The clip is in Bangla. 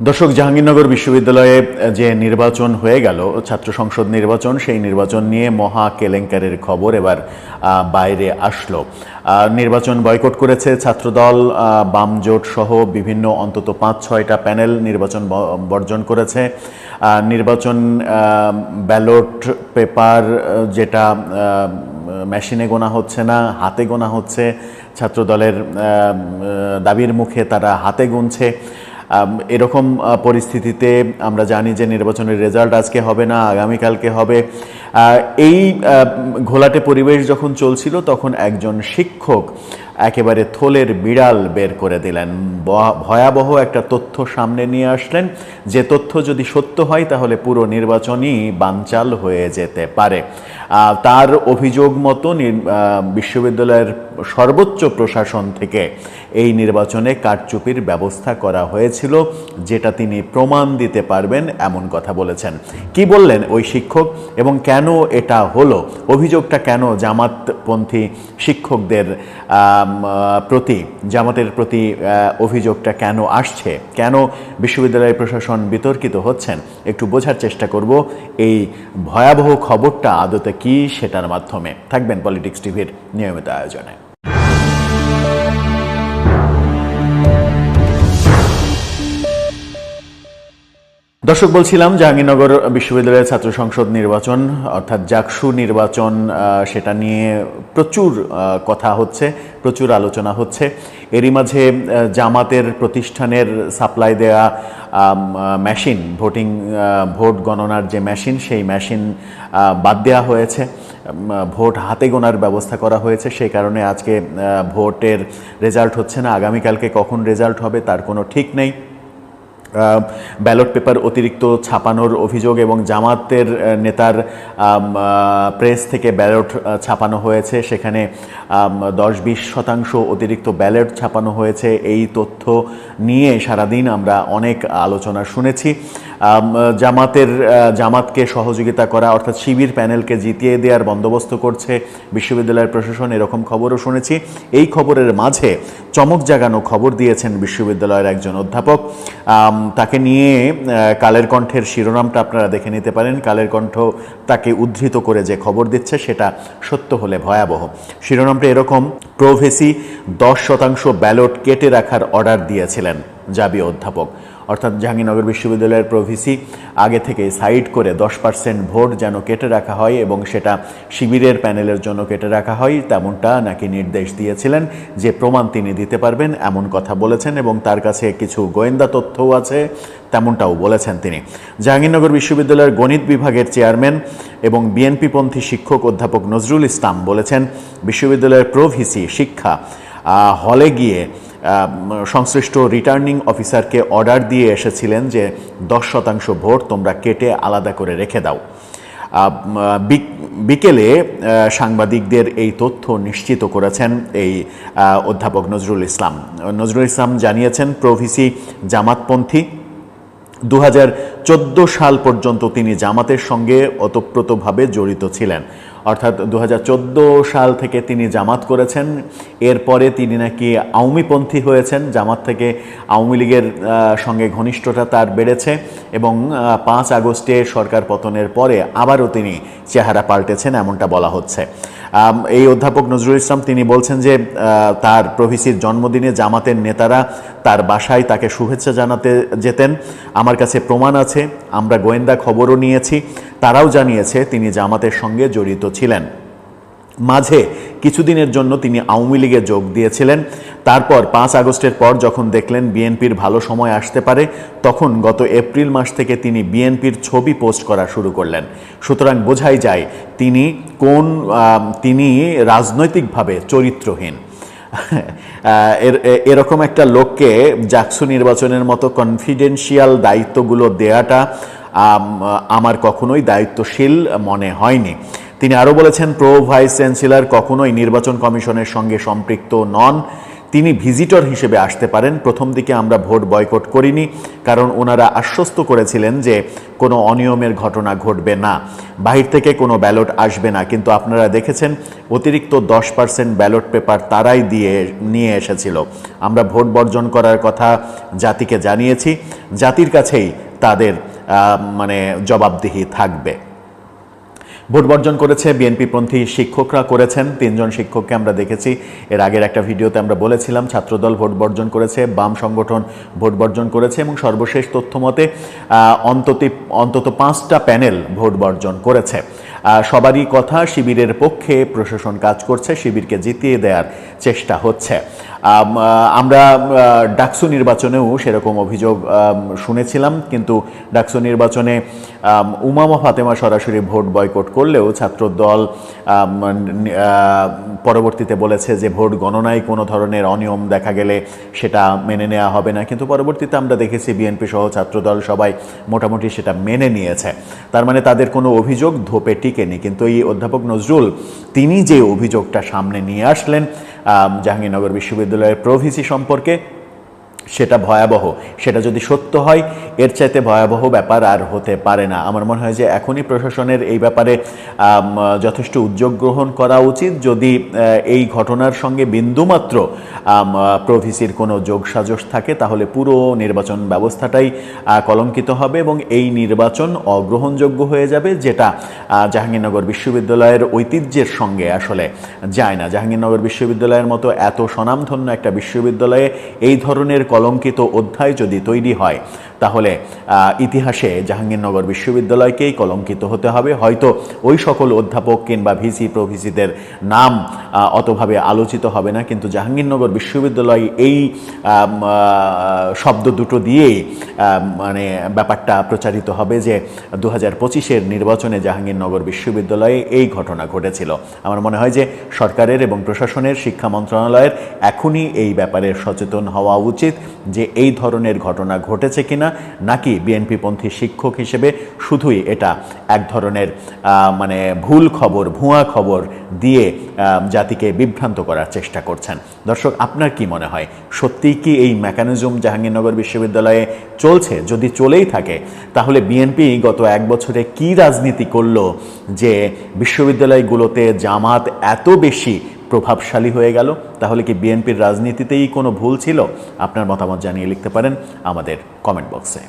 দর্শক জাহাঙ্গীরনগর বিশ্ববিদ্যালয়ে যে নির্বাচন হয়ে গেল ছাত্র সংসদ নির্বাচন সেই নির্বাচন নিয়ে মহা কেলেঙ্কারের খবর এবার বাইরে আসলো। নির্বাচন বয়কট করেছে ছাত্রদল আহ, বাম জোট সহ বিভিন্ন অন্তত পাঁচ ছয়টা প্যানেল নির্বাচন বর্জন করেছে। নির্বাচন ব্যালট পেপার যেটা মেশিনে গোনা হচ্ছে না হাতে গোনা হচ্ছে। ছাত্রদলের দাবির মুখে তারা হাতে গুনছে। এরকম পরিস্থিতিতে আমরা জানি যে নির্বাচনের রেজাল্ট আজকে হবে না, আগামীকালকে হবে। এই ঘোলাটে পরিবেশ যখন চলছিল, তখন একজন শিক্ষক একেবারে থলের বিড়াল বের করে দিলেন। ভয়াবহ একটা তথ্য সামনে নিয়ে আসলেন, যে তথ্য যদি সত্য হয়, তাহলে পুরো নির্বাচনই বানচাল হয়ে যেতে পারে। তার অভিযোগ মতো বিশ্ববিদ্যালয়ের সর্বোচ্চ প্রশাসন থেকে এই নির্বাচনে কারচুপির ব্যবস্থা করা হয়েছিল, যেটা তিনি প্রমাণ দিতে পারবেন এমন কথা বলেছেন। কি বললেন ওই শিক্ষক? এবং কেন এটা হলো? অভিযোগটা কেন জামাতপন্থী শিক্ষকদের প্রতি, জামাতের প্রতি অভিযোগটা কেন আসছে? কেন বিশ্ববিদ্যালয় প্রশাসন বিতর্কিত হচ্ছেন? একটু বোঝার চেষ্টা করব। এই ভয়াবহ খবরটা আদতে কি সেটার মাধ্যমে? থাকবেন পলিটিক্স টিভির নিয়মিত আয়োজনে। দর্শক, বলছিলাম জাহাঙ্গীরনগর বিশ্ববিদ্যালয়ের ছাত্র সংসদ নির্বাচন, অর্থাৎ জাকসু নির্বাচন সেটা নিয়ে প্রচুর কথা হচ্ছে, প্রচুর আলোচনা হচ্ছে। এরই মাঝে জামাতের প্রতিষ্ঠানের সাপ্লাই দেয়া মেশিন, ভোটিং ভোট গণনার যে মেশিন, সেই মেশিন বাদ দেওয়া হয়েছে। ভোট হাতে গোনার ব্যবস্থা করা হয়েছে। সেই কারণে আজকে ভোটের রেজাল্ট হচ্ছে না। আগামীকালকে কখন রেজাল্ট হবে, তার কোনো ঠিক নেই। ব্যালট পেপার অতিরিক্ত ছাপানোর অভিযোগ এবং জামাতের নেতার প্রেস থেকে ব্যালট ছাপানো হয়েছে। সেখানে দশ বিশ শতাংশ অতিরিক্ত ব্যালট ছাপানো হয়েছে। এই তথ্য নিয়ে সারাদিন আমরা অনেক আলোচনা শুনেছি। জামাতের জামাতকে সহযোগিতা করা, অর্থাৎ শিবির প্যানেলকে জিতিয়ে দেওয়ার বন্দোবস্ত করছে বিশ্ববিদ্যালয়ের প্রশাসন, এরকম খবরও শুনেছি। এই খবরের মাঝে চমক জাগানো খবর দিয়েছেন বিশ্ববিদ্যালয়ের একজন অধ্যাপক। তাকে নিয়ে কালের কণ্ঠের শিরোনামটা আপনারা দেখে নিতে পারেন। কালের কণ্ঠ তাকে উদ্ধৃত করে যে খবর দিচ্ছে, সেটা সত্য হলে ভয়াবহ। শিরোনামটা এরকম, প্রোভেসি দশ শতাংশ ব্যালট কেটে রাখার অর্ডার দিয়েছিলেন জাবি অধ্যাপক। অর্থাৎ জাহাঙ্গীরনগর বিশ্ববিদ্যালয়ের প্রভিসি আগে থেকে সাইড করে দশ পার্সেন্ট ভোট যেন কেটে রাখা হয় এবং সেটা শিবিরের প্যানেলের জন্য কেটে রাখা হয়, তেমনটা নাকি নির্দেশ দিয়েছিলেন, যে প্রমাণ তিনি দিতে পারবেন এমন কথা বলেছেন এবং তার কাছে কিছু গোয়েন্দা তথ্যও আছে, তেমনটাও বলেছেন তিনি। জাহাঙ্গীরনগর বিশ্ববিদ্যালয়ের গণিত বিভাগের চেয়ারম্যান এবং বিএনপিপন্থী শিক্ষক অধ্যাপক নজরুল ইসলাম বলেছেন, বিশ্ববিদ্যালয়ের প্রভিসি শিক্ষা হলে গিয়ে সংশ্লিষ্ট রিটার্নিং অফিসারকে অর্ডার দিয়ে এসেছিলেন যে দশ শতাংশ ভোট তোমরা কেটে আলাদা করে রেখে দাও। বিকেলে সাংবাদিকদের এই তথ্য নিশ্চিত করেছেন এই অধ্যাপক নজরুল ইসলাম। নজরুল ইসলাম জানিয়েছেন, প্রভিসি জামাতপন্থী দু হাজার চোদ্দ সাল পর্যন্ত তিনি জামাতের সঙ্গে ওতপ্রোতভাবে জড়িত ছিলেন। অর্থাৎ দু হাজার চোদ্দ সাল থেকে তিনি জামাত করেছেন। এরপরে তিনি নাকি আওয়ামীপন্থী হয়েছেন। জামাত থেকে আওয়ামী লীগের সঙ্গে ঘনিষ্ঠতা তার বেড়েছে এবং পাঁচ আগস্টে সরকার পতনের পরে আবারও তিনি চেহারা পাল্টেছেন, এমনটা বলা হচ্ছে। এই অধ্যাপক নজরুল ইসলাম তিনি বলছেন যে তার প্রভিসির জন্মদিনে জামাতের নেতারা তার বাসায় তাকে শুভেচ্ছা জানাতে যেতেন। আমার কাছে প্রমাণ আছে, আমরা গোয়েন্দা খবরও নিয়েছি, তারাও জানিয়েছে তিনি জামাতের সঙ্গে জড়িত ছিলেন। মাঝে কিছুদিনের জন্য তিনি আওয়ামী লীগে যোগ দিয়েছিলেন। তারপর পাঁচ আগস্টের পর যখন দেখলেন বিএনপির ভালো সময় আসতে পারে, তখন গত এপ্রিল মাস থেকে তিনি বিএনপির ছবি পোস্ট করা শুরু করলেন। সুতরাং বোঝাই যায়, তিনি কোন তিনি রাজনৈতিকভাবে চরিত্রহীন। এর এরকম একটা লোককে জাকসু নির্বাচনের মতো কনফিডেন্সিয়াল দায়িত্বগুলো দেয়াটা আমার কখনোই দায়িত্বশীল মনে হয়নি। তিনি আরও বলেছেন, প্রো ভাইস চ্যান্সেলর কখনোই নির্বাচন কমিশনের সঙ্গে সম্পৃক্ত নন। তিনি ভিজিটর হিসেবে আসতে পারেন। প্রথম দিকে আমরা ভোট বয়কট করিনি, কারণ ওনারা আশ্বস্ত করেছিলেন যে কোনো অনিয়মের ঘটনা ঘটবে না। বাহির থেকে কোনো ব্যালট আসবে না। কিন্তু আপনারা দেখেছেন, অতিরিক্ত দশ পার্সেন্ট ব্যালট পেপার তারাই দিয়ে, নিয়ে এসেছিল। আমরা ভোট বর্জন করার কথা জাতিকে জানিয়েছি। জাতির কাছেই তাদের মানে জবাবদিহি থাকবে। ভোট বর্জন করেছে বিএনপিপন্থী শিক্ষকরা করেছেন। তিনজন শিক্ষককে আমরা দেখেছি। এর আগের একটা ভিডিওতে আমরা বলেছিলাম, ছাত্রদল ভোট বর্জন করেছে, বাম সংগঠন ভোট বর্জন করেছে এবং সর্বশেষ তথ্য মতে অন্তত অন্তত পাঁচটা প্যানেল ভোট বর্জন করেছে। সবারই কথা, শিবিরের পক্ষে প্রশাসন কাজ করছে, শিবিরকে জিতিয়ে দেওয়ার চেষ্টা হচ্ছে। আমরা ডাকসু নির্বাচনেও সেরকম অভিযোগ শুনেছিলাম কিন্তু ডাকসু নির্বাচনে উমামা ফাতেমা সরাসরি ভোট বয়কট করলেও নি- আহ, পরবর্তীতে বলেছে যে ভোট গণনায় কোনো ধরনের অনিয়ম দেখা গেলে সেটা মেনে নেওয়া হবে না। কিন্তু পরবর্তীতে আমরা দেখেছি বিএনপি সহ ছাত্রদল সবাই মোটামুটি সেটা মেনে নিয়েছে। তার মানে তাদের কোনো অভিযোগ ধোপে টিকেনি। কিন্তু এই অধ্যাপক নজরুল তিনি যে অভিযোগটা সামনে নিয়ে আসলেন জাহাঙ্গীরনগর বিশ্ববিদ্যালয়ের প্রভিসি সম্পর্কে সেটা ভয়াবহ। সেটা যদি সত্য হয়, এর চাইতে ভয়াবহ ব্যাপার আর হতে পারে না। আমার মনে হয় যে এখনই প্রশাসনের এই ব্যাপারে যথেষ্ট উদ্যোগ গ্রহণ করা উচিত। যদি এই ঘটনার সঙ্গে বিন্দুমাত্র প্রভিসির কোনো যোগসাজশ থাকে, তাহলে পুরো নির্বাচন ব্যবস্থাটাই কলঙ্কিত হবে এবং এই নির্বাচন অগ্রহণযোগ্য হয়ে যাবে, যেটা জাহাঙ্গীরনগর বিশ্ববিদ্যালয়ের ঐতিহ্যের সঙ্গে আসলে যায় না। জাহাঙ্গীরনগর বিশ্ববিদ্যালয়ের মতো এত স্বনামধন্য একটা বিশ্ববিদ্যালয়ে এই ধরনের কলঙ্কিত অধ্যায় যদি তৈরি হয়, তাহলে ইতিহাসে জাহাঙ্গীরনগর বিশ্ববিদ্যালয়কেই কলঙ্কিত হতে হবে। হয়তো ওই সকল অধ্যাপক কিংবা ভিসি, প্রভিসিদের নাম অতভাবে আলোচিত হবে না, কিন্তু জাহাঙ্গীরনগর বিশ্ববিদ্যালয় এই শব্দ দুটো দিয়েই মানে ব্যাপারটা প্রচারিত হবে যে দু হাজার পঁচিশের নির্বাচনে জাহাঙ্গীরনগর বিশ্ববিদ্যালয়ে এই ঘটনা ঘটেছিল। আমার মনে হয় যে সরকারের এবং প্রশাসনের, শিক্ষা মন্ত্রণালয়ের এখনই এই ব্যাপারে সচেতন হওয়া উচিত। যে এই ধরনের ঘটনা ঘটেছে কিনা, নাকি বিএনপিপন্থী শিক্ষক হিসেবে শুধুই এটা এক ধরনের মানে ভুল খবর, ভুয়া খবর দিয়ে জাতিকে বিভ্রান্ত করার চেষ্টা করছেন। দর্শক, আপনার কি মনে হয় সত্যিই কি এই মেকানিজম জাহাঙ্গীরনগর বিশ্ববিদ্যালয়ে চলছে? যদি চলেই থাকে, তাহলে বিএনপি গত এক বছরে কি রাজনীতি করল যে বিশ্ববিদ্যালয়গুলোতে জামাত এত বেশি প্রভাবশালী হয়ে গেল, তাহলে কি বিএনপির রাজনীতিতেই কোনো ভুল ছিল? আপনার মতামত জানিয়ে লিখতে পারেন আমাদের কমেন্ট বক্সে